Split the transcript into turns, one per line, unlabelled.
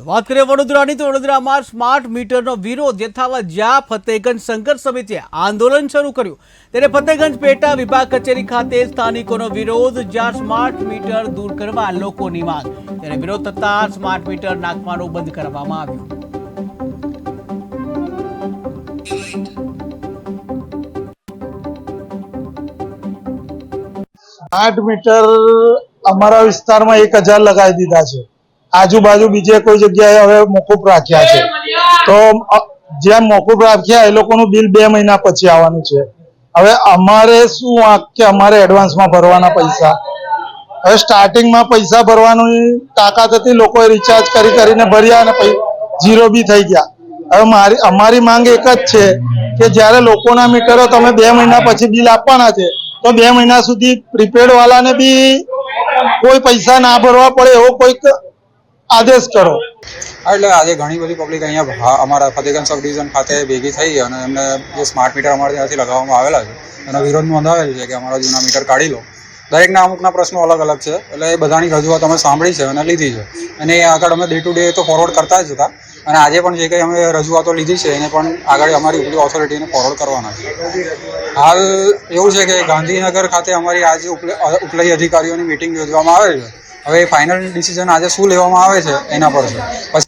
તો વાત કરીએ વડોદરાની, તો વડોદરામાં સ્માર્ટ મીટરનો વિરોધ યથાવત જ્યાં ફતેહગંજ સંઘર્ષ સમિતિએ આંદોલન શરૂ કર્યું. ત્યારે ફતેહગંજ પેટા વિભાગ કચેરી ખાતે સ્થાનિકોનો વિરોધ જ્યાં સ્માર્ટ મીટર દૂર કરવા લોકોની માંગ. ત્યારે વિરોધ થતા સ્માર્ટ મીટર નાખવાનું બંધ કરવામાં આવ્યું.
સ્માર્ટ મીટર અમારા વિસ્તારમાં એક હજાર લગાવી દીધા છે. આજુબાજુ બીજે કોઈ જગ્યાએ હવે મોકૂફ રાખ્યા છે. તો જેમ મોકૂફ રાખ્યા એ લોકોનું બિલ બે મહિના પછી આવવાનું છે. હવે અમારે શું વાંક કે અમારે એડવાન્સમાં ભરવાના પૈસા? હવે સ્ટાર્ટિંગમાં પૈસા ભરવાની તાકાત હતી, લોકોએ રિચાર્જ કરી કરીને ભર્યા અને ઝીરો બી થઈ ગયા. હવે મારી, અમારી માંગ એક જ છે કે જ્યારે લોકોના મીટરો તમે બે મહિના પછી બિલ આપવાના છે, તો બે મહિના સુધી પ્રીપેડ વાળાને બી કોઈ પૈસા ના ભરવા પડે એવો કોઈક આદેશ કરો.
એટલે આજે ઘણી બધી પબ્લિક અહીંયા અમારા ફતેગંજ સબ ડિવિઝન ખાતે ભેગી થઈ અને એમને જે સ્માર્ટ મીટર અમારે ત્યાંથી લગાવવામાં આવેલા છે, એનો વિરોધ નોંધાવેલ છે કે અમારા જૂના મીટર કાઢી લો. દરેકના અમુકના પ્રશ્નો અલગ અલગ છે, એટલે એ બધાની રજૂઆત અમે સાંભળી છે અને લીધી છે. અને એ આગળ અમે ડે ટુ ડે તો ફોરવર્ડ કરતા જ હતા, અને આજે પણ જે કંઈ અમે રજૂઆતો લીધી છે, એને પણ આગળ અમારી ઉપલી ઓથોરિટીને ફોરવર્ડ કરવાના છે. હાલ એવું છે કે ગાંધીનગર ખાતે અમારી આજે ઉપલય અધિકારીઓની મિટિંગ યોજવામાં આવે છે. હવે ફાઇનલ ડિસિઝન આજે શું લેવામાં આવે છે એના પર છે.